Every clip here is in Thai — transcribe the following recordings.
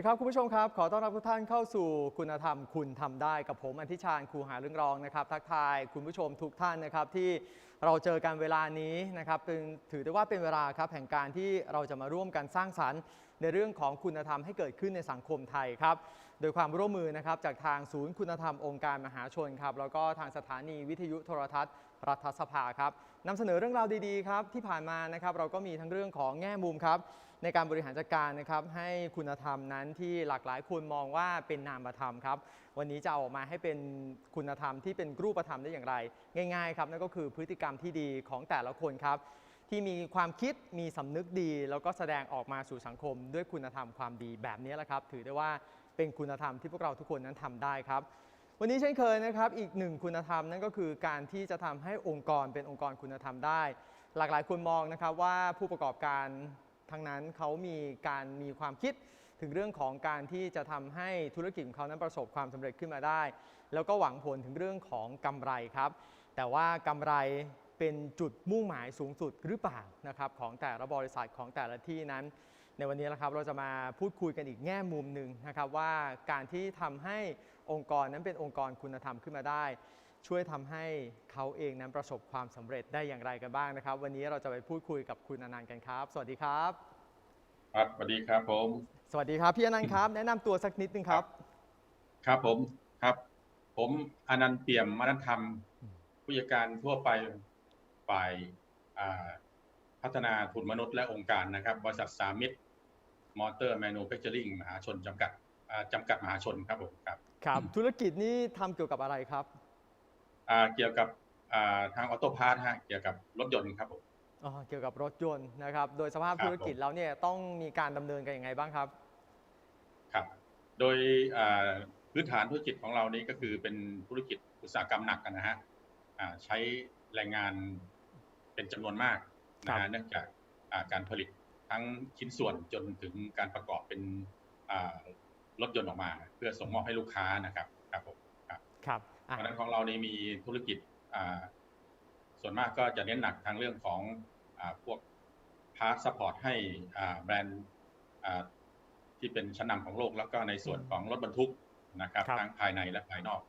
สวัสดีครับ คุณผู้ชมครับ ขอต้อนรับทุกท่านเข้าสู่คุณธรรมคุณทำได้กับผมอธิชาญครูหาเรื่องรองนะครับ ทักทายคุณผู้ชมทุกท่านนะครับที่เราเจอกันเวลานี้นะครับถือได้ว่าเป็นเวลาครับแห่งการที่เราจะมาร่วมกันสร้างสรรค์ ในเรื่องของคุณธรรมให้เกิดขึ้นในสังคมไทยครับโดยความร่วมมือนะครับจากทางศูนย์คุณธรรมองค์การมหาชนครับแล้วก็ทางสถานีวิทยุโทรทัศน์รัฐสภาครับนำเสนอเรื่องราวดีๆครับที่ผ่านมานะครับเราก็มีทั้งเรื่องของแง่มุมครับ ในการบริหารจัดการนะครับให้คุณธรรมนั้นที่หลากหลายคนมองว่าเป็นนามธรรมครับ วันนี้จะออกมาให้เป็นคุณธรรมที่เป็นรูปธรรมได้อย่างไร ง่าย ๆ ครับนั่นก็คือพฤติกรรมที่ดีของแต่ละคนครับ ที่มีความคิดมีสำนึกดี แล้วก็แสดงออกมาสู่สังคม ด้วยคุณธรรมความดีแบบนี้แหละครับ ถือได้ว่าเป็นคุณธรรมที่พวกเราทุกคนนั้นทำได้ครับวันนี้เช่นเคยนะครับ อีกหนึ่งคุณธรรมนั่นก็คือการที่จะทำให้องค์กรเป็นองค์กรคุณธรรมได้ หลากหลายคนมองนะครับว่าผู้ประกอบการ ทั้งนั้นเขามีการมีความคิดถึงเรื่องของการที่จะทำให้ธุรกิจของเขานั้นประสบความสำเร็จขึ้นมาได้ แล้วก็หวังผลถึงเรื่องของกำไรครับ แต่ว่ากำไรเป็นจุดมุ่งหมายสูงสุดหรือเปล่านะครับของแต่ละบริษัทของแต่ละที่นั้น ในวันนี้นะครับเราจะมาพูดคุยกันอีกแง่มุมหนึ่งนะครับว่าการที่ทำให้องค์กรนั้นเป็นองค์กรคุณธรรมขึ้นมาได้ ช่วยทำให้เขาเองนั้นประสบความสำเร็จได้อย่างไรกันบ้างนะครับ วันนี้เราจะไปพูดคุยกับคุณอนันต์กันครับ สวัสดีครับ ครับสวัสดีครับผม สวัสดีครับพี่อนันต์ครับ แนะนำตัวสักนิดนึงครับ ครับผมครับ ผมอนันต์เปี่ยมมนัธรรมอืมผู้จัดการทั่วไปฝ่ายอ่าพัฒนาทุนมนุษย์และองค์การนะครับ บริษัทสามิตรมอเตอร์แมนูแฟคเจอริงมหาชนจำกัดอ่าจำกัดมหาชนครับผมครับครับ ธุรกิจนี้ทำเกี่ยวกับอะไรครับอ่า เกี่ยวกับอ่าทางออโต้พาร์ทฮะเกี่ยวกับรถยนต์ครับผมอ๋อเกี่ยวกับรถยนต์นะครับ โดยสภาพครับธุรกิจแล้วเนี่ยต้องมีการดำเนินกันยังไงบ้างครับ ครับ โดยอ่าพื้นฐานธุรกิจของเรานี้ก็คือเป็นธุรกิจอุตสาหกรรมหนักกันนะฮะอ่าใช้แรงงานเป็นจำนวนมากนะครัฮะบเนื่องจากอ่าการผลิตทั้งชิ้นส่วนจนถึงการประกอบเป็นอ่ารถยนต์ออกมา เพื่อส่งมอบให้ลูกค้านะครับ ครับผมครับครับ เพอะราะฉะนั้นของเรานี่มีธุรกิจอ่าส่วนมากก็จะเน้นหนักทางเรื่องของอาพวกพาร์ทซัพพอร์ตให้อ่าแบรนด์อ่าที่เป็นชั้นนำของโลกแล้วก็ในส่วนของรถบรรทุกนะครับครับทั้งภายในและภายนอก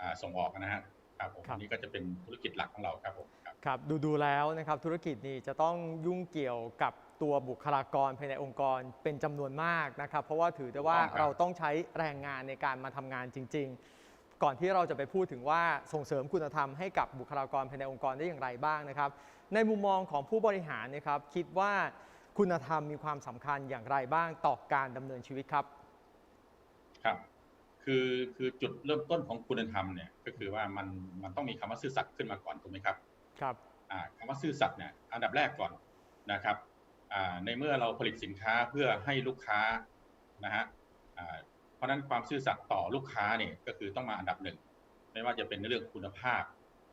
อาส่งออกนะฮะครับผมครับอันนี้ก็จะเป็นธุรกิจหลักของเราครับผมครับครับดูดูแล้วนะครับธุรกิจนี้จะต้องยุ่งเกี่ยวกับตัวบุคลากรภายในองค์กรเป็นจำนวนมากนะครับ เพราะว่าถือได้ว่าถูกต้องครับเราต้องใช้แรงงานในการมาทำงานจริง ๆ ก่อนที่เราจะไปพูดถึงว่าส่งเสริมคุณธรรมให้กับบุคลากรภายในองค์กรได้อย่างไรบ้างนะครับ ในมุมมองของผู้บริหารนะครับ คิดว่าคุณธรรมมีความสำคัญอย่างไรบ้างต่อการดำเนินชีวิตครับ ครับ คือคือจุดเริ่มต้นของคุณธรรมเนี่ยก็คือว่ามันมันต้องมีคำว่าซื่อสัตย์ขึ้นมาก่อนถูกไหมครับ ครับอ่าคำว่าซื่อสัตย์เนี่ยอันดับแรกก่อนนะครับอ่าในเมื่อเราผลิตสินค้าเพื่อให้ลูกค้านะฮะอ่าเพ ราะฉะนั้นความซื่อสัตย์ต่อลูกค้าเนี่ยก็คือต้องมาอันดับหนึ่งไม่ว่าจะเป็นในเรื่องคุณภาพ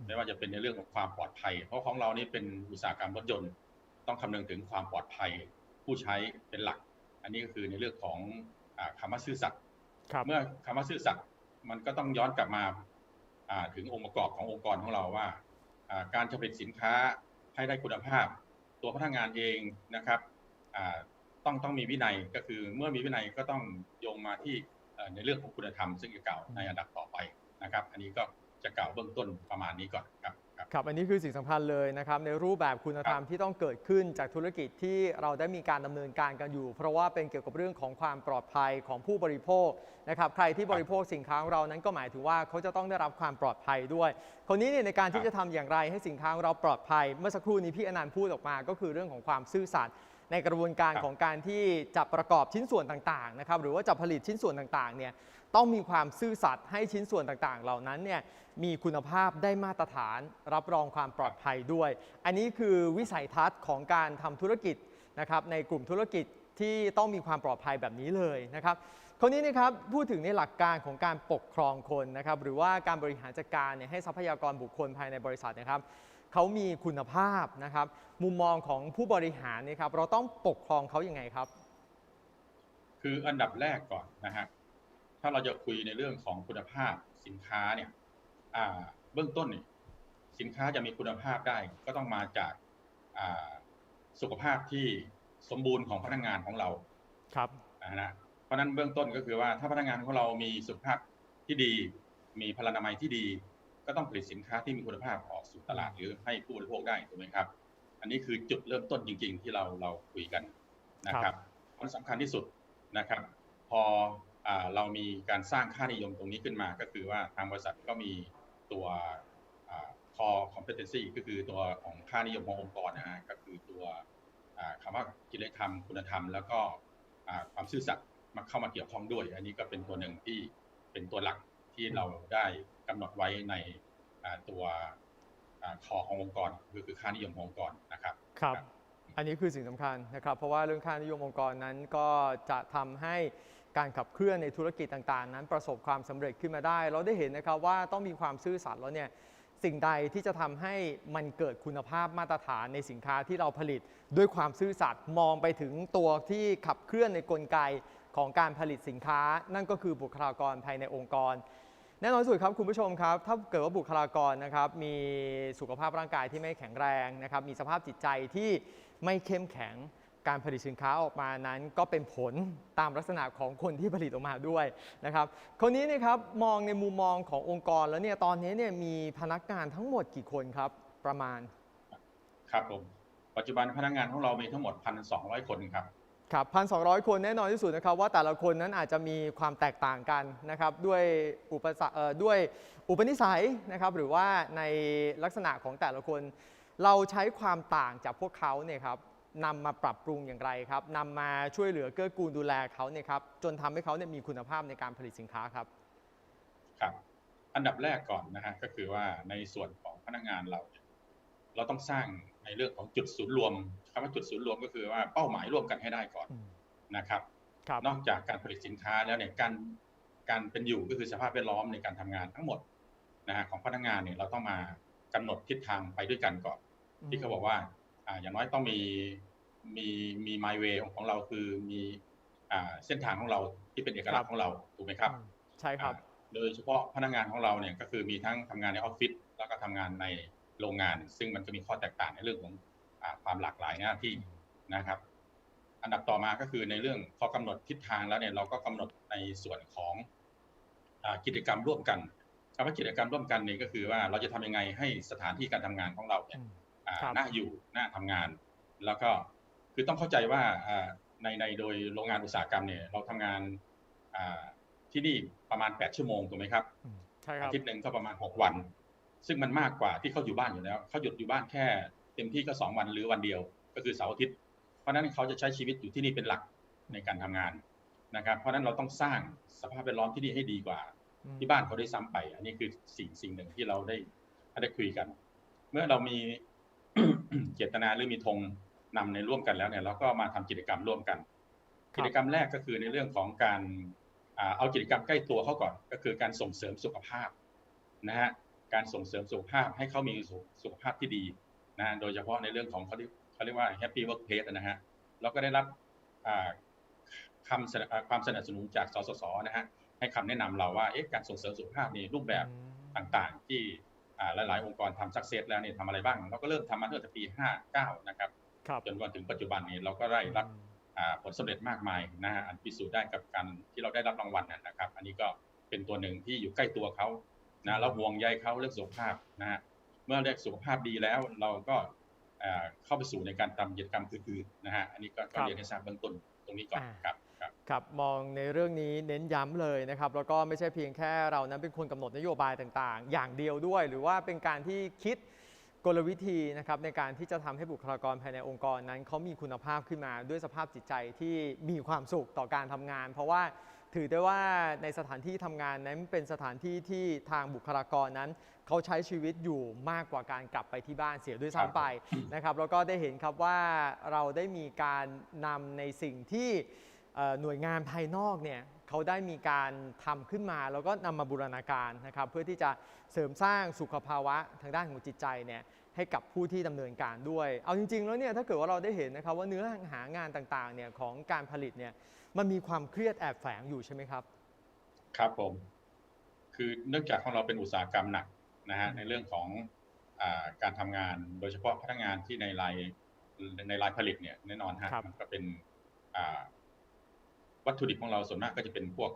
ไม่ว่าจะเป็นในเรื่องของความปลอดภัย เพราะของเรานี่เป็นอุตสาหกรรมรถยนต์ ต้องคำนึงถึงความปลอดภัย ผู้ใช้เป็นหลัก อันนี้ก็คือในเรื่องของอาคำว่าซื่อสัตย์ครับเมื่อคำว่าซื่อสัตย์มันก็ต้องย้อนกลับมาอ่าถึงองค์ประกอบขององค์กรของเราว่าอ่า การจะผลิตสินค้าให้ได้คุณภาพ ตัวพนักงานเองนะครับอ่าต้องต้องมีวินัยก็คือเมื่อมีวินัยก็ต้องโยงมาที่เอ่อ ในเรื่องของคุณธรรมซึ่งจะกล่าวในอันดับต่อไปนะครับ อันนี้ก็จะกล่าวเบื้องต้นประมาณนี้ก่อนครับครับครับอันนี้คือสิ่งสำคัญเลยนะครับในรูปแบบคุณธรรมที่ต้องเกิดขึ้นจากธุรกิจที่เราได้มีการดำเนินการกันอยู่ เพราะว่าเป็นเกี่ยวกับเรื่องของความปลอดภัยของผู้บริโภคนะครับใครที่บริโภคสินค้าของเรานั้นก็หมายถึงว่าเขาจะต้องได้รับความปลอดภัยด้วยคราวนี้เนี่ยในการที่จะทำอย่างไรให้สินค้าของเราปลอดภัย เมื่อสักครู่นี้พี่อนันต์พูดออกมา ก็คือเรื่องของความซื่อสัตย์ ในกระบวนการครับของการที่จะประกอบชิ้นส่วนต่างๆนะครับหรือว่าจะผลิตชิ้นส่วนต่างๆเนี่ยต้องมีความซื่อสัตย์ให้ชิ้นส่วนต่างๆ เหล่านั้นเนี่ยมีคุณภาพได้มาตรฐานรับรองความปลอดภัยด้วย อันนี้คือวิสัยทัศน์ของการทำธุรกิจนะครับในกลุ่มธุรกิจที่ต้องมีความปลอดภัยแบบนี้เลยนะครับคราวนี้นะครับพูดถึงในหลักการของการปกครองคนนะครับหรือว่าการบริหารจัดการเนี่ยให้ทรัพยากรบุคคลภายในบริษัทนะครับ เขามีคุณภาพนะครับ มุมมองของผู้บริหารเนี่ยครับ เราต้องปกครองเขายังไงครับ คืออันดับแรกก่อนนะฮะถ้าเราจะคุยในเรื่องของคุณภาพสินค้าเนี่ยอ่าเบื้องต้นเนี่ยสินค้าจะมีคุณภาพได้ก็ต้องมาจากอ่าสุขภาพที่สมบูรณ์ของพนักงานของเราครับนะฮะเพราะฉะนั้นเบื้องต้นก็คือว่าถ้าพนักงานของเรามีสุขภาพที่ดี มีพลานามัยที่ดี ก็ต้องผลิตสินค้าที่มีคุณภาพออกสู่ตลาดหรือให้ผู้บริโภคได้ถูกไหมครับ อันนี้คือจุดเริ่มต้นจริง ๆ ที่เราเราคุยกันนะครับมันสำคัญที่สุดนะครับ พออาเรามีการสร้างค่านิยมตรงนี้ขึ้นมา ก็คือว่าทางบริษัทก็มีตัวอ่า core competency ก็คือตัวของค่านิยมขององค์กรนะฮะก็คือตัวอ่าคำว่าจริยธรรมคุณธรรม แล้วก็อ่าความซื่อสัตย์มาเข้ามาเกี่ยวข้องด้วย อันนี้ก็เป็นตัวหนึ่งที่เป็นตัวหลัก ที่เราได้กำหนดไว้ในอ่าตัวคอขององค์กรคือคือค่านิยมขององค์กรนะครับครับ อันนี้คือสิ่งสำคัญนะครับ เพราะว่าเรื่องค่านิยมองค์กรนั้นก็จะทำให้การขับเคลื่อนในธุรกิจต่างๆ นั้นประสบความสำเร็จขึ้นมาได้ เราได้เห็นนะครับว่าต้องมีความซื่อสัตย์แล้วเนี่ยสิ่งใดที่จะทำให้มันเกิดคุณภาพมาตรฐานในสินค้าที่เราผลิต ด้วยความซื่อสัตย์มองไปถึงตัวที่ขับเคลื่อนในกลไกของการผลิตสินค้า นั่นก็คือบุคลากรภายในองค์กร แน่นอนสุดครับคุณผู้ชมครับ ถ้าเกิดว่าบุคลากรนะครับ มีสุขภาพร่างกายที่ไม่แข็งแรงนะครับ มีสภาพจิตใจที่ไม่เข้มแข็งการผลิตสินค้าออกมานั้นก็เป็นผลตามลักษณะของคนที่ผลิตออกมาด้วยนะครับคนนี้นะครับมองในมุมมองขององค์กรแล้วเนี่ยตอนนี้เนี่ยมีพนักงานทั้งหมดกี่คนครับประมาณ ครับผมปัจจุบันพนักงานของเรามีทั้งหมด 1,200 คนครับ ครับพันสองคนแน่นอนที่สุดนะครับว่าแต่ละคนนั้นอาจจะมีความแตกต่างกันนะครับด้วยอุปสรรคด้วยอุปนิสัยนะครับหรือว่าในลักษณะของแต่ละคน เราใช้ความต่างจากพวกเขาเนี่ยครับนำมาปรับปรุงอย่างไรครับนำมาช่วยเหลือเกื้อกูลดูแลเขาเนี่ยครับจนทำให้เขาเนี่ยมีคุณภาพในการผลิตสินค้าครับครับ อันดับแรกก่อนนะฮะก็คือว่าในส่วนของพนักงานเรา เราต้องสร้างในเรื่องของจุดศูนย์รวม คำว่าจุดศูนย์รวมก็คือว่าเป้าหมายร่วมกันให้ได้ก่อนนะครับครับนอกจากการผลิตสินค้าแล้วเนี่ยการการเป็นอยู่ก็คือสภาพแวดล้อมในการทำงานทั้งหมดนะฮะของพนักงานเนี่ยเราต้องมากำหนดทิศทางไปด้วยกันก่อน ที่เขาบอกว่าอ่าอย่างน้อยต้องมีมีมี my way ของเราคือมีอ่าเส้นทางของเราที่เป็นเอกลักษณ์ของเราถูกไหมครับ ใช่ครับอ่าโดยเฉพาะพนักงานของเราเนี่ยก็คือมีทั้งทำงานในออฟฟิศแล้วก็ทำงานในโรงงาน ซึ่งมันจะมีข้อแตกต่างในเรื่องของอา ความหลากหลายหน้าที่นะครับ อันดับต่อมาก็คือในเรื่องพอกำหนดทิศทางแล้วเนี่ยเราก็กำหนดในส่วนของอากิจกรรมร่วมกันคำว่ากิจกรรมร่วมกันเนี่ยก็คือว่าเราจะทำยังไงให้สถานที่การทำงานของเราเนี่ยอ่าครับน่าอยู่น่าทำงาน แล้วก็คือต้องเข้าใจว่าอ่าในในโดยโรงงานอุตสาหกรรมเนี่ยเราทำงานอ่าที่นี่ประมาณ 8 ชั่วโมงถูกไหมครับใช่ครับอาทิตย์หนึ่งก็ประมาณ 6 วัน ซึ่งมันมากกว่าที่เขาอยู่บ้านอยู่แล้วเขาหยุดอยู่บ้านแค่ เต็มที่ก็2วันหรือวันเดียว ก็คือเสาร์อาทิตย์ เพราะฉะนั้นเขาจะใช้ชีวิตอยู่ที่นี่เป็นหลักในการทำงานนะครับ เพราะฉะนั้นเราต้องสร้างสภาพแวดล้อมที่นี่ให้ดีกว่า ที่บ้านเขาได้ซ้ำไป อันนี้คือสิ่งสิ่งหนึ่งที่เราได้ได้คุยกัน เมื่อเรามีเจตนาหรือมีธงนำในร่วมกันแล้วเนี่ยเราก็มาทำกิจกรรมร่วมกันครับกิจกรรมแรกก็คือในเรื่องของการอ่าเอากิจกรรมใกล้ตัวเขาก่อน ก็คือการส่งเสริมสุขภาพนะฮะการส่งเสริมสุขภาพให้เขามีสุสุขภาพที่ดี นะฮะโดยเฉพาะในเรื่องของเขาเรียกเขาเรียกว่า happy workplace นะฮะเราก็ได้รับอ่าคำสนับอ่าความสนับสนุนจากสสสนะฮะให้คำแนะนำเราว่าเอ๊ะการส่งเสริมสุขภาพในรูปแบบต่างๆ ที่อ่าหลายๆ องค์กรทำสักเซสแล้วเนี่ยทำอะไรบ้าง เราก็เริ่มทำมาตั้งแต่ปี 59 นะครับครับจนวันถึงปัจจุบันนี้เราก็ได้รับอ่าผลสำเร็จมากมายนะฮะอันพิสูจน์ได้กับการที่เราได้รับรางวัลนะนะครับ อันนี้ก็เป็นตัวหนึ่งที่อยู่ใกล้ตัวเขานะเราห่วงใยเขาเรื่องสุขภาพนะฮะ เมื่อเรียกสุขภาพดีแล้วเราก็อ่าเข้าไปสู่ในการทำกิจกรรมอื่นๆนะฮะอันนี้ก็ก็ครับเรียนให้ทราบเบื้องต้นตรงนี้ก่อนอ่าครับครับครับมองในเรื่องนี้เน้นย้ำเลยนะครับแล้วก็ไม่ใช่เพียงแค่เรานั้นเป็นคนกำหนดนโยบายต่างๆ อย่างเดียวด้วย หรือว่าเป็นการที่คิดกลวิธีนะครับในการที่จะทำให้บุคลากรภายในองค์กรนั้นเขามีคุณภาพขึ้นมาด้วยสภาพจิตใจที่มีความสุขต่อการทำงาน เพราะว่าถือได้ว่าในสถานที่ทำงานนั้นเป็นสถานที่ที่ทางบุคลากรนั้น เขาใช้ชีวิตอยู่มากกว่าการกลับไปที่บ้านเสียด้วยซ้ำไปนะครับแล้วก็ได้เห็นครับว่าเราได้มีการนำในสิ่งที่เอ่อหน่วยงานภายนอกเนี่ยเขาได้มีการทำขึ้นมา แล้วก็นำมาบูรณาการนะครับ เพื่อที่จะเสริมสร้างสุขภาวะทางด้านของจิตใจเนี่ยให้กับผู้ที่ดำเนินการด้วย เอาจริง ๆ แล้วเนี่ยถ้าเกิดว่าเราได้เห็นนะครับว่าเนื้อหางานต่างๆเนี่ยของการผลิตเนี่ยมันมีความเครียดแอบแฝงอยู่ใช่ไหมครับ ครับผม คือเนื่องจากของเราเป็นอุตสาหกรรมหนัก นะฮะในเรื่องของอาการทำงานโดยเฉพาะพนักงานที่ในรายในรายผลิตเนี่ยแน่นอนฮะครับมันก็เป็นอ่าวัตถุดิบของเราส่วนมากก็จะเป็นพวก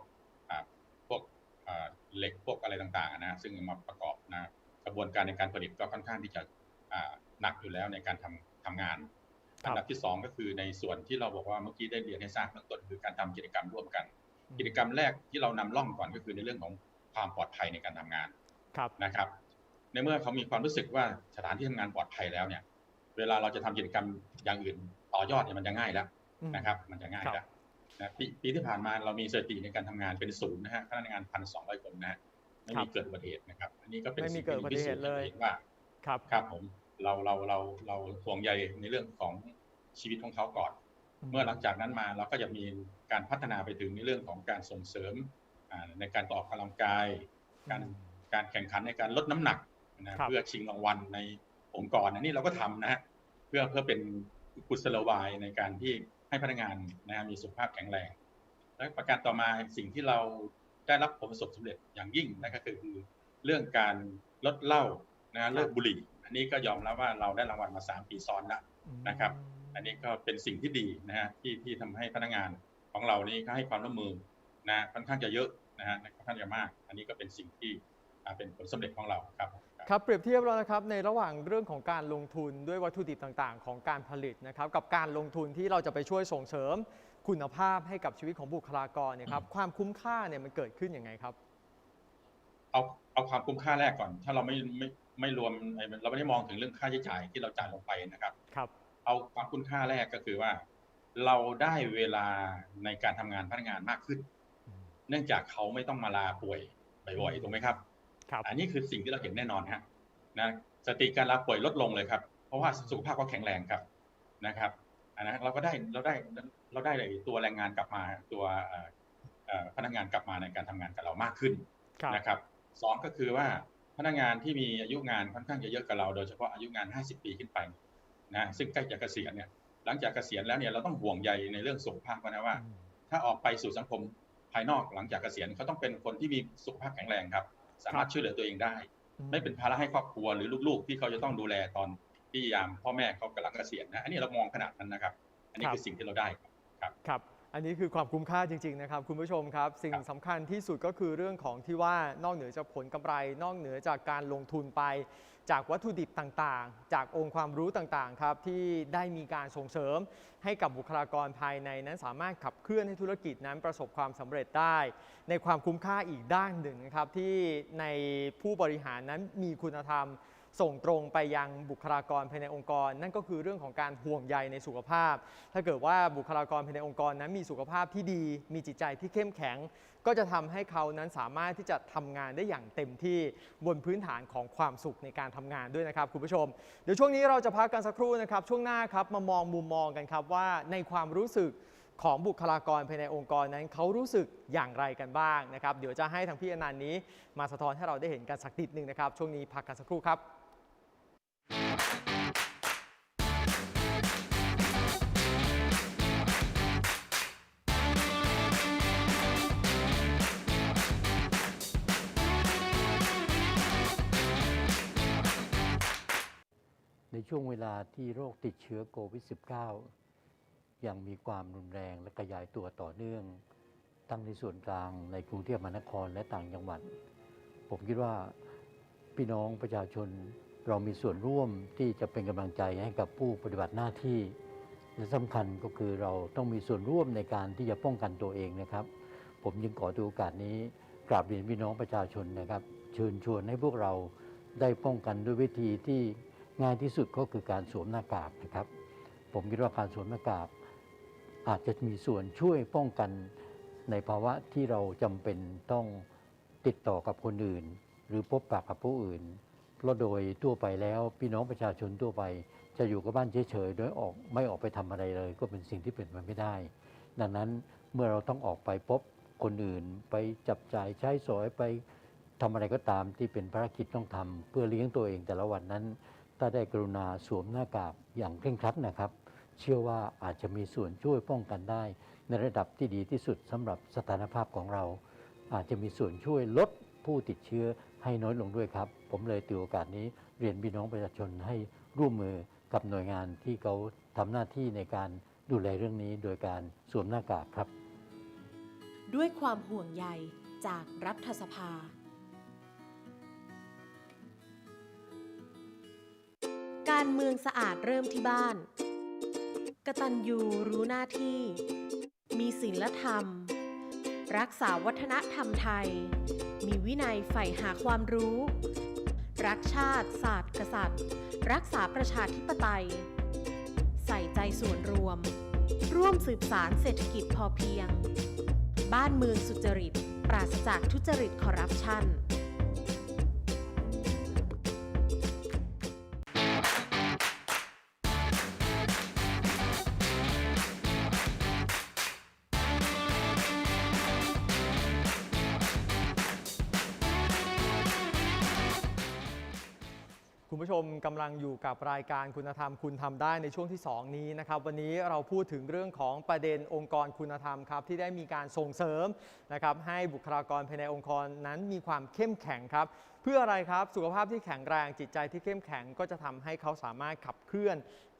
อ่าพวกอ่าเหล็กพวกอะไรต่างๆนะซึ่งเอามาประกอบนะกระบวนการในการผลิตก็ค่อนข้างที่จะอ่าหนักอยู่แล้วในการทำทำงานครับอันดับที่สองก็คือในส่วนที่เราบอกว่าเมื่อกี้ได้เรียนให้ทราบเบื้องต้นคือการทำกิจกรรมร่วมกัน กิจกรรมแรกที่เรานำร่องก่อนก็คือในเรื่องของความปลอดภัยในการทำงานครับนะครับ ในเมื่อเขามีความรู้สึกว่าสถานที่ทำงานปลอดภัยแล้วเนี่ย เวลาเราจะทำกิจกรรมอย่างอื่นต่อยอดเนี่ยมันจะง่ายแล้วอืมนะครับ มันจะง่ายครับแล้วนะปีปีที่ผ่านมาเรามีสถิติในการทำงานเป็นศูนย์นะฮะพนักงานพันสองร้อยคนนะฮะไม่มีเกิดอุบัติเหตุนะครับ อันนี้ก็เป็นไม่มีสิ่งเกิดอุบัติเหตุเลยที่พิสูจน์ให้ห็นว่าครับครับผมเราเราเราเราห่วงใยในเรื่องของชีวิตของเขาก่อน เมื่อหลังจากนั้นมาเราก็จะมีการพัฒนาไปถึงในเรื่องของการส่งเสริมอ่าในการต่ออกกำลังกาย การการแข่งขันในการลดน้ำหนัก นะครับเพื่อชิงรางวัลในองค์กรอันนี้เราก็ทำนะฮะเพื่อเพื่อเป็นกุศโลบายในการที่ให้พนักงานนะฮะมีสุขภาพแข็งแรง และประการต่อมาสิ่งที่เราได้รับผลประสบสำเร็จอย่างยิ่งนั่นก็คือเรื่องการลดเหล้านะฮะเลิกบุหรี่ อันนี้ก็ยอมรับว่าเราได้รางวัลมา 3 ปีซ้อนแล้วนะครับ อันนี้ก็เป็นสิ่งที่ดีนะฮะที่ที่ทำให้พนักงานของเรานี่ก็ให้ความร่วมมือนะค่อนข้างจะเยอะนะฮะค่อนข้างจะมาก อันนี้ก็เป็นสิ่งที่อ่าเป็นผลสำเร็จของเราครับ ครับครับเปรียบเทียบแล้วนะครับในระหว่างเรื่องของการลงทุนด้วยวัตถุดิบต่างๆ ของการผลิตนะครับกับการลงทุนที่เราจะไปช่วยส่งเสริมคุณภาพให้กับชีวิตของบุคลากรเนี่ยครับความคุ้มค่าเนี่ยมันเกิดขึ้นยังไงครับ เอาเอาความคุ้มค่าแรกก่อน ถ้าเราไม่ไม่ไม่รวมไอ้เราไม่ได้มองถึงเรื่องค่าใช้จ่ายที่เราจ่ายลงไปนะครับครับ เอาความคุณค่าแรกก็คือว่า เราได้เวลาในการทำงานพนักงานมากขึ้น เนื่องจากเขาไม่ต้องมาลาป่วยบ่อยๆถูกไหมครับครับ อันนี้คือสิ่งที่เราเห็นแน่นอนฮะนะสติการลาป่วยลดลงเลยครับ เพราะว่าสุขภาพก็แข็งแรงครับนะครับอันนั้นเราก็ได้เราได้เราได้ตัวแรงงานกลับมาตัวเอ่อเอ่อพนักงานกลับมาในการทำงานกับเรามากขึ้นครับนะครับสองก็คือว่าพนักงานที่มีอายุงานค่อนข้างจะเยอะกับเรา โดยเฉพาะอายุงาน 50 ปีขึ้นไปนะซึ่งใกล้จะเกษียณเนี่ยหลังจากเกษียณแล้วเนี่ยเราต้องห่วงใยในเรื่องสุขภาพเขานะว่า ถ้าออกไปสู่สังคมภายนอกหลังจากเกษียณเขาต้องเป็นคนที่มีสุขภาพแข็งแรงครับ สามารถช่วยเหลือตัวเองได้ ไม่เป็นภาระให้ครอบครัวหรือลูกๆ ที่เขาจะต้องดูแลตอนที่ยามพ่อแม่เขากำลังเกษียณนะอันนี้เรามองขนาดนั้นนะครับ อันนี้ครับคือสิ่งที่เราได้ครับครับ อันนี้คือความคุ้มค่าจริง ๆ นะครับ คุณผู้ชมครับ สิ่งครับสำคัญที่สุดก็คือเรื่องของที่ว่านอกเหนือจากผลกำไร นอกเหนือจากการลงทุนไป จากวัตถุดิบต่างๆ จากองค์ความรู้ต่างๆครับที่ได้มีการส่งเสริมให้กับบุคลากรภายในนั้นสามารถขับเคลื่อนให้ธุรกิจนั้นประสบความสำเร็จได้ ในความคุ้มค่าอีกด้านหนึ่งนะครับที่ในผู้บริหารนั้นมีคุณธรรมส่งตรงไปยังบุคลากรภายในองค์กร นั่นก็คือเรื่องของการห่วงใยในสุขภาพ ถ้าเกิดว่าบุคลากรภายในองค์กรนั้นมีสุขภาพที่ดี มีจิตใจที่เข้มแข็ง ก็จะทำให้เขานั้นสามารถที่จะทำงานได้อย่างเต็มที่บนพื้นฐานของความสุขในการทำงานด้วยนะครับคุณผู้ชม เดี๋ยวช่วงนี้เราจะพักกันสักครู่นะครับ ช่วงหน้าครับมามองมุมมองกันครับว่าในความรู้สึกของบุคลากรภายในองค์กรนั้นเขารู้สึกอย่างไรกันบ้างนะครับ เดี๋ยวจะให้ทางพี่อนันต์นี้ มาสะท้อนให้เราได้เห็นกันสักนิดหนึ่งนะครับ ช่วงนี้พักกันสักครู่ครับ ช่วงเวลาที่โรคติดเชื้อโควิด -19 ยังมีความรุนแรงและขยายตัวต่อเนื่อง ทั้งในส่วนกลางในกรุงเทพมหานครและต่างจังหวัด ผมคิดว่าพี่น้องประชาชนเรามีส่วนร่วมที่จะเป็นกำลังใจให้กับผู้ปฏิบัติหน้าที่และสำคัญก็คือเราต้องมีส่วนร่วมในการที่จะป้องกันตัวเองนะครับ ผมจึงขอถือโอกาสนี้กราบเรียนพี่น้องประชาชนนะครับ เชิญชวนให้พวกเราได้ป้องกันด้วยวิธีที่ ง่ายที่สุดก็คือการสวมหน้ากากนะครับ ผมคิดว่าการสวมหน้ากากอาจจะมีส่วนช่วยป้องกันในภาวะที่เราจำเป็นต้องติดต่อกับคนอื่น หรือพบปะกับผู้อื่น เพราะโดยทั่วไปแล้วพี่น้องประชาชนทั่วไป จะอยู่กับบ้านเฉยๆโดยออกไม่ออกไปทำอะไรเลย ก็เป็นสิ่งที่เป็นไปไม่ได้ ดังนั้นเมื่อเราต้องออกไปพบคนอื่น ไปจับจ่ายใช้สอยไปทำอะไรก็ตามที่เป็นภารกิจต้องทำเพื่อเลี้ยงตัวเองแต่ละวันนั้น ถ้าได้กรุณาสวมหน้ากากอย่างเคร่งครัดนะครับ เชื่อว่าอาจจะมีส่วนช่วยป้องกันได้ ในระดับที่ดีที่สุดสำหรับสถานภาพของเรา อาจจะมีส่วนช่วยลดผู้ติดเชื้อให้น้อยลงด้วยครับ ผมเลยถือโอกาสนี้เรียนพี่น้องประชาชนให้ร่วมมือกับหน่วยงานที่เขาทำหน้าที่ในการดูแลเรื่องนี้โดยการสวมหน้ากากครับ ด้วยความห่วงใยจากรัฐสภา การเมืองสะอาดเริ่มที่บ้าน กตัญญูรู้หน้าที่ มีศีลธรรม รักษาวัฒนธรรมไทย มีวินัยใฝ่หาความรู้ รักชาติ ศาสตร์ กษัตริย์ รักษาประชาธิปไตย ใส่ใจส่วนรวม ร่วมสืบสารเศรษฐกิจพอเพียง บ้านเมืองสุจริต ปราศจากทุจริตคอร์รัปชัน คุณผู้ชมกำลังอยู่กับรายการคุณธรรมคุณทำได้ในช่วงที่ 2 นี้นะครับ วันนี้เราพูดถึงเรื่องของประเด็นองค์กรคุณธรรมครับ ที่ได้มีการส่งเสริมนะครับให้บุคลากรภายในองค์กรนั้นมีความเข้มแข็งครับ เพื่ออะไรครับสุขภาพที่แข็งแรงจิตใจที่เข้มแข็งก็จะทำให้เขาสามารถขับเคลื่อน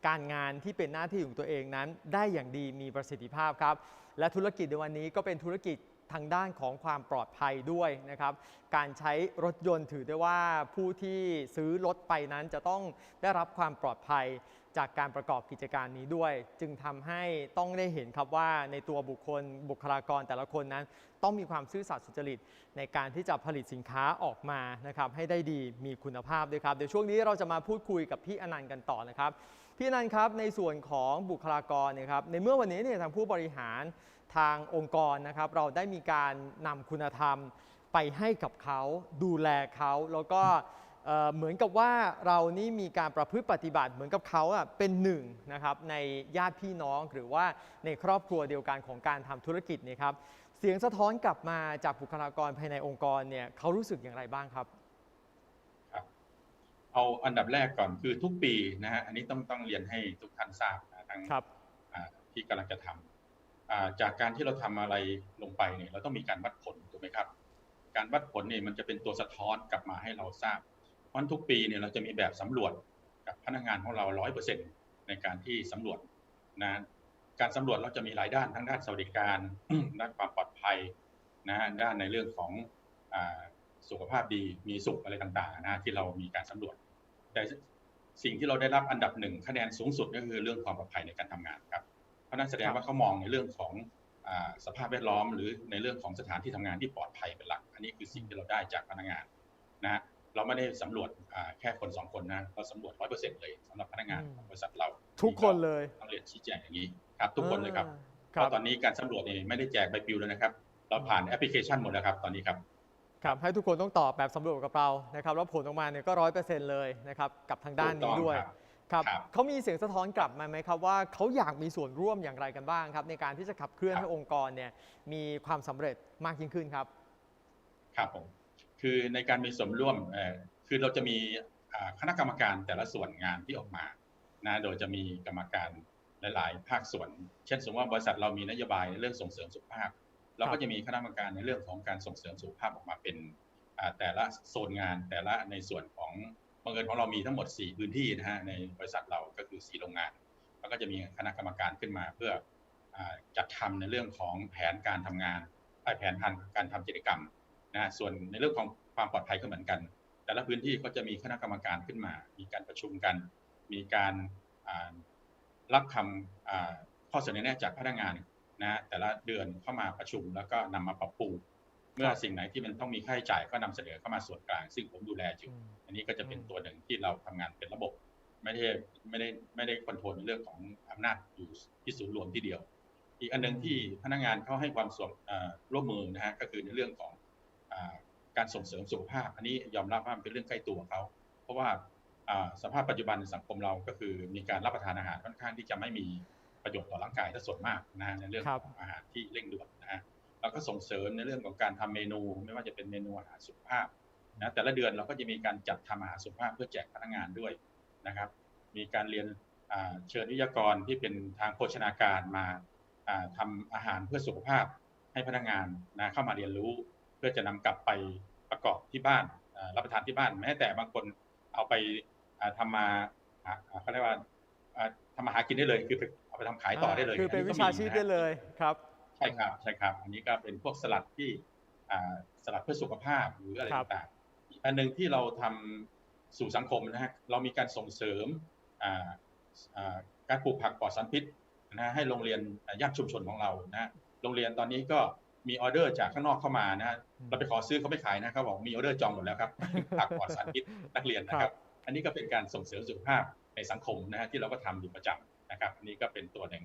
การงานที่เป็นหน้าที่ของตัวเองนั้น ได้อย่างดีมีประสิทธิภาพครับ และธุรกิจในวันนี้ก็เป็นธุรกิจ ทางด้านของความปลอดภัยด้วยนะครับ การใช้รถยนต์ถือได้ว่าผู้ที่ซื้อรถไปนั้นจะต้องได้รับความปลอดภัยจากการประกอบกิจการนี้ด้วย จึงทำให้ต้องได้เห็นครับว่าในตัวบุคคลบุคลากรแต่ละคนนั้น ต้องมีความซื่อสัตย์สุจริต ในการที่จะผลิตสินค้าออกมานะครับให้ได้ดีมีคุณภาพด้วยครับเดี๋ยวช่วงนี้เราจะมาพูดคุยกับพี่อนันต์กันต่อนะครับพี่อนันต์ครับในส่วนของบุคลากรเนยครับในเมื่อวันนี้เนี่ยทางผู้บริหาร ทางองค์กรนะครับ เราได้มีการนำคุณธรรมไปให้กับเขาดูแลเขาแล้วก็เอ่อเหมือนกับว่าเรานี่มีการประพฤติปฏิบัติเหมือนกับเขาอะเป็นหนึ่งนะครับในญาติพี่น้องหรือว่าในครอบครัวเดียวกันของการทำธุรกิจเนี่ยครับเสียงสะท้อนกลับมาจากบุคลากรภายในองค์กรเนี่ยเขารู้สึกอย่างไรบ้างครับครับเอาอันดับแรกก่อนคือทุกปีนะฮะอันนี้ต้องต้องเรียนให้ทุกท่านทราบนะทั้งครับอ่าที่กำลังจะทำอ่า จากการที่เราทำอะไรลงไปเนี่ยเราต้องมีการวัดผลถูกไหมครับ การวัดผลเนี่ยมันจะเป็นตัวสะท้อนกลับมาให้เราทราบเพราะฉะนั้นทุกปีเนี่ยเราจะมีแบบสำรวจกับพนักงานของเราร้อยเปอร์เซ็นต์ในการที่สำรวจนะการสำรวจเราจะมีหลายด้านทั้งด้านสวัสดิการด้านความปลอดภัยนะฮะด้านในเรื่องของอสุขภาพดีมีสุขอะไรต่างๆนะที่เรามีการสำรวจ แต่สิ่งที่เราได้รับอันดับหนึ่งคะแนนสูงสุดก็คือเรื่องความปลอดภัยในการทำงานครับ เพราะนั่นแสดงว่าเขามองในเรื่องของอาสภาพแวดล้อม หรือในเรื่องของสถานที่ทำงานที่ปลอดภัยเป็นหลัก อันนี้คือสิ่งที่เราได้จากพนักงานนะฮะเราไม่ได้สำรวจอ่าแค่คนสองคนนะเราสำรวจร้อยเปอร์เซ็นต์เลยสำหรับพนักงานอืมของบริษัทเรา ทุกคนเลยต้องเรียนชี้แจงอย่างนี้ครับ ทุกคนเลยครับอ่าเพราะตอนนี้การสำรวจนี่ไม่ได้แจกใบปลิวแล้วนะครับ เราผ่านแอปพลิเคชันหมดแล้วครับตอนนี้ครับครับให้ทุกคนต้องตอบแบบสำรวจกับเรานะครับแล้วผลออกมาเนี่ยก็ร้อยเปอร์เซ็นต์เลยนะครับกับทางด้านนี้ด้วยถูกต้อง ครับครับครับเขามีเสียงสะท้อนกลับมาไหมครับว่าเขาอยากมีส่วนร่วมอย่างไรกันบ้างครับ ในการที่จะขับเคลื่อนครับให้องค์กรเนี่ยมีความสำเร็จมากยิ่งขึ้นครับ ครับผมคือในการมีส่วนร่วมเอ่อคือเราจะมีอ่าคณะกรรมการแต่ละส่วนงานที่ออกมานะโดยจะมีกรรมการหลาย ๆ ภาคส่วน เช่นสมมติว่าบริษัทเรามีนโยบายในเรื่องส่งเสริมสุขภาพ เราก็จะมีคณะกรรมการในเรื่องของการส่งเสริมสุขภาพออกมาเป็นอ่าแต่ละโซนงานแต่ละในส่วนของ บังเอิญของเรามีทั้งหมด 4 พื้นที่นะฮะในบริษัทเราก็คือ 4 โรงงาน แล้วก็จะมีคณะกรรมการขึ้นมาเพื่ออจัดทำในเรื่องของแผนการทำงานเอ่อแผนการทำกิจกรรมนะฮะส่วนในเรื่องของความปลอดภัยก็เหมือนกัน แต่ละพื้นที่ก็จะมีคณะกรรมการขึ้นมา มีการประชุมกัน มีการรับคำข้อเสนอแนะจากพนักงานนะฮะแต่ละเดือนเข้ามาประชุมแล้วก็นำมาปรับปรุง เมื่อสิ่งไหนที่มันต้องมีค่าใช้จ่ายก็นำเสนอเข้ามาส่วนกลาง ซึ่งผมดูแลอยู่ อันนี้ก็จะเป็นตัวหนึ่งที่เราทำงานเป็นระบบ ไม่ได้ไม่ได้ไม่ได้คอนโทรลในเรื่องของอำนาจอยู่ที่ศูนย์รวมที่เดียว อีกอันหนึ่งที่พนักงานเขาให้ความส่วนเอ่อร่วมมือนะฮะก็คือในเรื่องของอาการส่งเสริมสุขภาพ อันนี้ยอมรับว่ามันเป็นเรื่องใกล้ตัวเขาเพราะว่าอ่าสภาพปัจจุบันในสังคมเราก็คือมีการรับประทานอาหารค่อนข้างที่จะไม่มีประโยชน์ต่อร่างกายถ้าส่วนมากนะฮะในเรื่องครับของอาหารที่เร่งด่วนนะฮะ เราก็ส่งเสริมในเรื่องของการทำเมนู ไม่ว่าจะเป็นเมนูอาหารสุขภาพนะแต่ละเดือนเราก็จะมีการจัดทำอาหารสุขภาพเพื่อแจกพนักงานด้วยนะครับ มีการเรียนอ่าเชิญวิทยากรที่เป็นทางโภชนาการมาอ่าทำอาหารเพื่อสุขภาพให้พนักงานนะเข้ามาเรียนรู้ เพื่อจะนำกลับไปประกอบที่บ้านอ่ารับประทานที่บ้านแม้แต่บางคนเอาไปอ่าทำมาอ่าอ่าเขาเรียกว่าอ่าทำมาหากินได้เลยคือไปเอาไปทำขายต่อได้เลยคือเป็นก็วิมีชาชีพนะฮะได้เลยครับ ใช่ครับใช่ครับ อันนี้ก็เป็นพวกสลัดที่อ่าสลัดเพื่อสุขภาพหรืออะไรครับต่างๆอีกอันหนึ่งที่เราทำสู่สังคมนะฮะเรามีการส่งเสริมอ่าอ่าการปลูกผักปลอดสารพิษนะฮะให้โรงเรียนอ่าย่านชุมชนของเรานะฮะโรงเรียนตอนนี้ก็มีออเดอร์จากข้างนอกเข้ามานะฮะอืมเราไปขอซื้อเขาไม่ขายนะเขาบอกมีออเดอร์จองหมดแล้วครับผักปลอดสารพิษนักเรียนนะคครัรับบอันนี้ก็เป็นการส่งเสริมสุขภาพในสังคมนะฮะที่เราก็ทำอยู่ประจำนะครับอันนี้ก็เป็นตัวหนึ่ง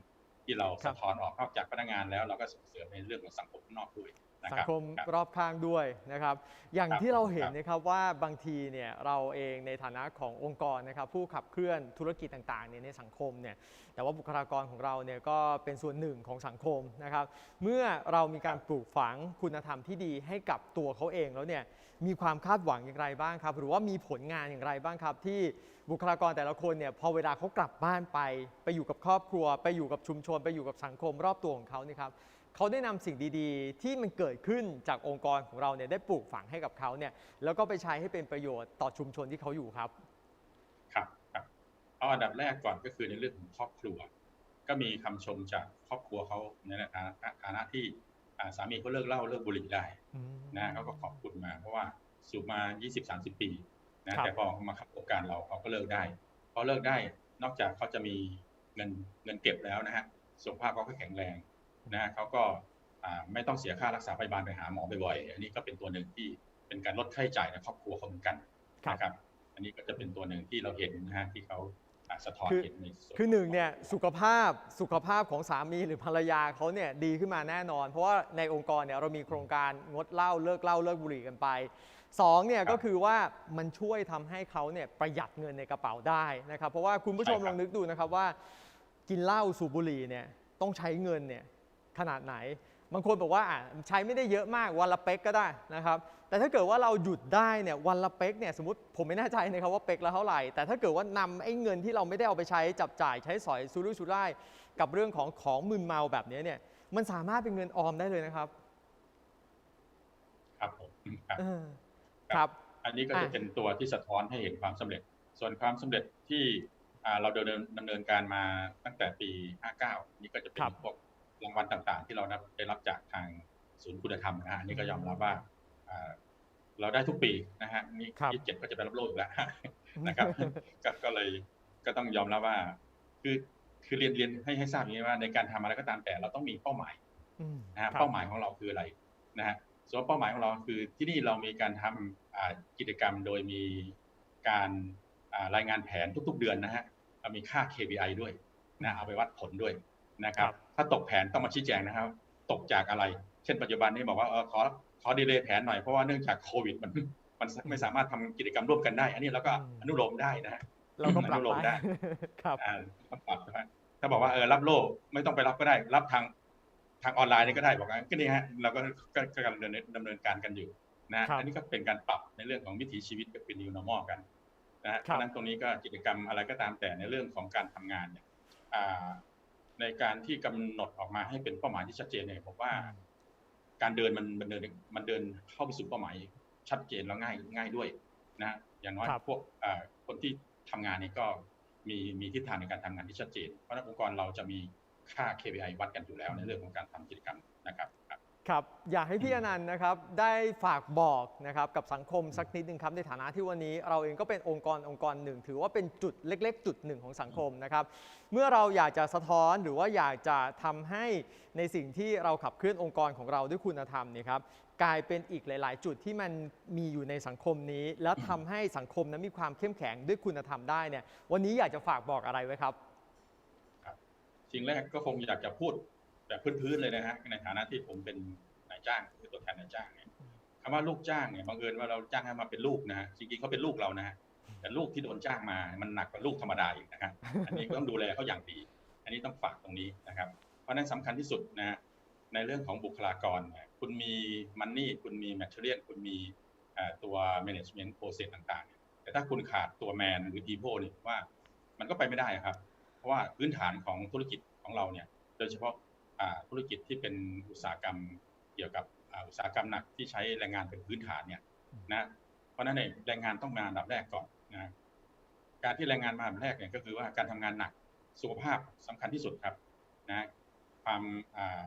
ที่เราครับสะท้อนออกนอกจากพนักงานแล้วเราก็ส่งเสริมในเรื่องของสังคมข้างนอกด้วยนะสัคงรับคมครับรอบข้างด้วยนะครับ อย่างครับที่เราเห็นครับนะครับว่าบางทีเนี่ยเราเองในฐานะขององค์กรนะครับ ผู้ขับเคลื่อนธุรกิจต่างๆเนี่ยในสังคมเนี่ยแต่ว่าบุคลากรของเราเนี่ยก็เป็นส่วนหนึ่งของสังคมนะครับ เมื่อเรามีการปลูกฝังคุณธรรมที่ดีให้กับตัวเขาเองแล้วเนี่ยมีความคาดหวังอย่างไรบ้างครับ หรือว่ามีผลงานอย่างไรบ้างครับที่ บุคลากรแต่ละคนเนี่ยพอเวลาเขากลับบ้านไป ไปอยู่กับครอบครัว ไปอยู่กับชุมชน ไปอยู่กับสังคมรอบตัวของเขานี่ครับเขาได้นำสิ่งดีๆ ที่มันเกิดขึ้นจากองค์กรของเราเนี่ยได้ปลูกฝังให้กับเขาเนี่ยแล้วก็ไปใช้ให้เป็นประโยชน์ต่อชุมชนที่เขาอยู่ครับ ครับครับเอาอันดับแรกก่อนก็คือในเรื่องของครอบครัว ก็มีคำชมจากครอบครัวเขาในฐานะฐานะที่อ่าสามีเขาเลิกเหล้าเลิกบุหรี่ได้นะเขาก็ขอบคุณมาเพราะว่าสูบมา 20-30 ปี นะครับแต่พอมาขับโครงการเราเขาก็เลิกได้พอเลิกได้นอกจากเขาจะมีเงินเงินเก็บแล้วนะฮะสุขภาพเขาก็แข็งแรงนะฮะเขาก็อ่าไม่ต้องเสียค่ารักษาพยาบาลไปหาหมอบ่อยๆ อันนี้ก็เป็นตัวหนึ่งที่เป็นการลดค่าใช้จ่ายในครอบครัวเขาเหมือนกันครับนะครับ อันนี้ก็จะเป็นตัวหนึ่งที่เราเห็นนะฮะที่เขาอ่าสะท้อนคือเห็นในส่วคือหนึ่งเนี่ยสุขภาพสุขภาพของสามีหรือภรรยาเขาเนี่ยดีขึ้นมาแน่นอน เพราะว่าในองค์กรเนี่ยเรามีโครงการงดเหล้าเลิกเหล้าเลิกบุหรี่กันไป สองเนี่ยก็คือว่ามันช่วยทำให้เขาเนี่ยประหยัดเงินในกระเป๋าได้นะครับเพราะว่าคุณผู้ชมลองนึกดูนะครับว่า กินเหล้าสูบบุหรี่เนี่ยต้องใช้เงินเนี่ยขนาดไหน บางคนบอกว่าอะใช้ไม่ได้เยอะมากวันละเป๊กก็ได้นะครับแต่ถ้าเกิดว่าเราหยุดได้เนี่ยวันละเป๊กเนี่ยสมมติผมไม่แน่ใจนะครับว่าเป๊กละเท่าไหร่ แต่ถ้าเกิดว่านำไอ้เงินที่เราไม่ได้เอาไปใช้จับจ่ายใช้สอยซูรุ่ยสุร่ายกับเรื่องของของมึนเมาแบบนี้เนี่ยมันสามารถเป็นเงินออมได้เลยนะครับ ครับผมครับเออ ครับ อันนี้ก็อะจะเป็นตัวที่สะท้อนให้เห็นความสำเร็จ ส่วนความสำเร็จที่อ่าเราดำเนินดำเนินการมาตั้งแต่ปี 59 นี่ก็จะเป็นครับพวกรางวัลต่างๆ ที่เราได้รับจากทางศูนย์คุณธรรมนะฮะอันนี้ก็ยอมรับว่าอ่าเราได้ทุกปีนะฮะนี่ครับยี่สิบเจ็ดก็จะไปรับโลกอีกแล้วนะครับก็ก็เลยก็ต้องยอมรับว่า คือคือเรียนเรียนให้ให้ทราบอย่างนี้ว่าในการทำอะไรก็ตามแต่เราต้องมีเป้าหมายอืมนะฮะครับเป้าหมายของเราคืออะไรนะฮะ ส่วนเป้าหมายของเราคือที่นี่เรามีการทำอ่ากิจกรรมโดยมีการอ่ารายงานแผนทุก ๆ เดือนนะฮะเรามีค่า KPI ด้วยนะเอาไปวัดผลด้วยนะครับครับ ถ้าตกแผนต้องมาชี้แจงนะครับ ตกจากอะไร เช่นปัจจุบันนี้บอกว่าเออขอขอดีเลย์แผนหน่อยเพราะว่าเนื่องจากโควิดมันมันไม่สามารถทำกิจกรรมร่วมกันได้ อันนี้เราก็อืมอนุโลมได้นะฮะเราก็ปรับอนุโลมไปได้ครับอ่าต้องปรับนะฮะถ้าบอกว่าเออรับโล่ไม่ต้องไปรับก็ได้ รับทาง ทางออนไลน์นี่ก็ได้บอกว่าก็นี่ฮะเราก็ก็ก็กำลังดำเนินดำเนินการกันอยู่นะฮะครับอันนี้ก็เป็นการปรับในเรื่องของวิถีชีวิตกับเป็น new normal กันนะฮะเพครับราะฉะนั้นตรงนี้ก็กิจกรรมอะไรก็ตามแต่ในเรื่องของการทำงานเนี่ยอ่าในการที่กำหนดออกมาให้เป็นเป้าหมายที่ชัดเจนเนี่ยผมว่า การเดินมันมันเดินมันเดินเข้าไปสู่เป้าหมายชัดเจนแล้วง่ายง่ายด้วยนะอย่างน้อยครับพวกเอ่อคนที่ทำงานนี่ก็มีมีทิศทางในการทำงานที่ชัดเจน เพราะฉะนั้นองค์กรเราจะมี ค่า KPI วัดกันอยู่แล้วในเรื่องของการทำกิจกรรมนะครับครับอยากให้พี่อนันต์นะครับได้ฝากบอกนะครับกับสังคมสักนิดนึงครับในฐานะที่วันนี้เราเองก็เป็นองค์กรองค์กรหนึ่ง ถือว่าเป็นจุดเล็ก ๆ จุดหนึ่งของสังคมนะครับเมื่อเราอยากจะสะท้อนหรือว่าอยากจะทำให้ในสิ่งที่เราขับเคลื่อนองค์กรของเราด้วยคุณธรรมเนี่ยครับกลายเป็นอีกหลาย ๆ จุดที่มันมีอยู่ในสังคมนี้ แล้วทำให้สังคมนั้นมีความเข้มแข็งด้วยคุณธรรมได้เนี่ยวันนี้อยากจะฝากบอกอะไรไว้ครับ สิ่งแรกก็คงอยากจะพูดแบบพื้นๆเลยนะฮะในฐานะที่ผมเป็นนายจ้างคือตัวแทนนายจ้างเนี่ยคำว่าลูกจ้างเนี่ยบังเอิญว่าเราจ้างให้มาเป็นลูกนะฮะจริงๆเขาเป็นลูกเรานะฮะแต่ลูกที่โดนจ้างมามันหนักกว่าลูกธรรมดาอีกนะครับอันนี้ต้องดูแลเขาอย่างดี อันนี้ต้องฝากตรงนี้นะครับ เพราะนั้นสำคัญที่สุดนะฮะในเรื่องของบุคลากร คุณมีมันนี่คุณมีแมทเทอเรียลคุณมีตัว management process ต่างๆ แต่ถ้าคุณขาดตัวแมนหรือ people เนี่ยว่ามันก็ไปไม่ได้ครับ เพราะว่าพื้นฐานของธุรกิจของเราเนี่ยโดยเฉพาะอ่าธุรกิจที่เป็นอุตสาหกรรมเกี่ยวกับอ่าอุตสาหกรรมหนักที่ใช้แรงงานเป็นพื้นฐานเนี่ยนะเพราะฉะนั้นเนี่ยแรงงานต้องมาอันดับแรกก่อนนะการที่แรงงานมาอันดับแรกเนี่ยก็คือว่าการทำงานหนักสุขภาพสำคัญที่สุดครับนะความอ่า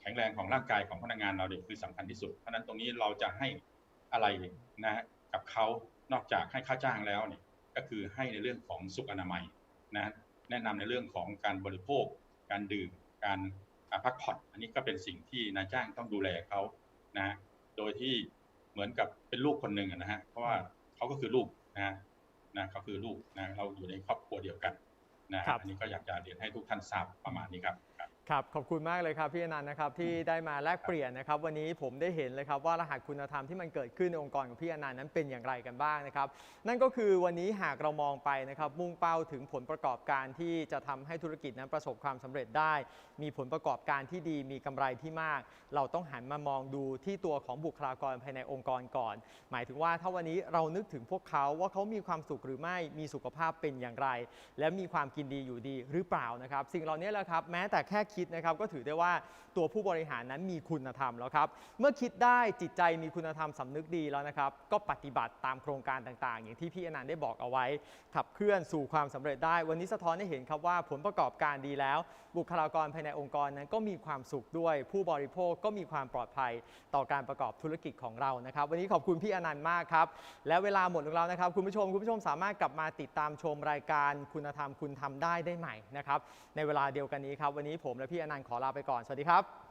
แข็งแรงของร่างกายของพนักงานเราเนี่ยคือสำคัญที่สุด เพราะฉะนั้นตรงนี้เราจะให้อะไรนะกับเขานอกจากให้ค่าจ้างแล้วเนี่ยก็คือให้ในเรื่องของสุขอนามัยนะ แนะนำในเรื่องของการบริโภค การดื่ม การอ่าพักผ่อน อันนี้ก็เป็นสิ่งที่นายจ้างต้องดูแลเขานะฮะโดยที่เหมือนกับเป็นลูกคนหนึ่งอะนะฮะ เพราะว่าเขาก็คือลูกนะฮะนะเขาคือลูกนะ เราอยู่ในครอบครัวเดียวกันนะฮะครับอันนี้ก็อยากจะเรียนให้ทุกท่านทราบประมาณนี้ครับ ครับขอบคุณมากเลยครับพี่อนันต์นะครับที่ได้มาแลกเปลี่ยนนะครับ วันนี้ผมได้เห็นเลยครับว่ารหัสคุณธรรมที่มันเกิดขึ้นในองค์กรของพี่อนันต์นั้นเป็นอย่างไรกันบ้างนะครับ นั่นก็คือวันนี้หากเรามองไปนะครับ มุ่งเป้าถึงผลประกอบการที่จะทำให้ธุรกิจนั้นประสบความสำเร็จได้ มีผลประกอบการที่ดีมีกำไรที่มาก เราต้องหันมามองดูที่ตัวของบุคลากรภายในองค์กรก่อน หมายถึงว่าถ้าวันนี้เรานึกถึงพวกเขาว่าเขามีความสุขหรือไม่มีสุขภาพเป็นอย่างไร และมีความกินดีอยู่ดีหรือเปล่านะครับ สิ่งเหล่านี้แหละครับแม้แต่แค่คิดนะครับก็ถือได้ว่าตัวผู้บริหารนั้นมีคุณธรรมแล้วครับ เมื่อคิดได้จิตใจมีคุณธรรมสำนึกดีแล้วนะครับ ก็ปฏิบัติตามโครงการต่างๆ อย่างที่พี่อนันต์ได้บอกเอาไว้ ขับเคลื่อนสู่ความสำเร็จได้ วันนี้สะท้อนให้เห็นครับว่าผลประกอบการดีแล้ว บุคลากรภายในองค์กรนั้นก็มีความสุขด้วย ผู้บริโภคก็มีความปลอดภัยต่อการประกอบธุรกิจของเรานะครับ วันนี้ขอบคุณพี่อนันต์มากครับและเวลาหมดลงแล้วนะครับคุณผู้ชมคุณผู้ชมสามารถกลับมาติดตามชมรายการคุณธรรมคุณทำได้ได้ใหม่นะครับในเวลาเดียวกันนี้ครับวันนี้ผมและพี่อนันต์ขอลาไปก่อน สวัสดีครับ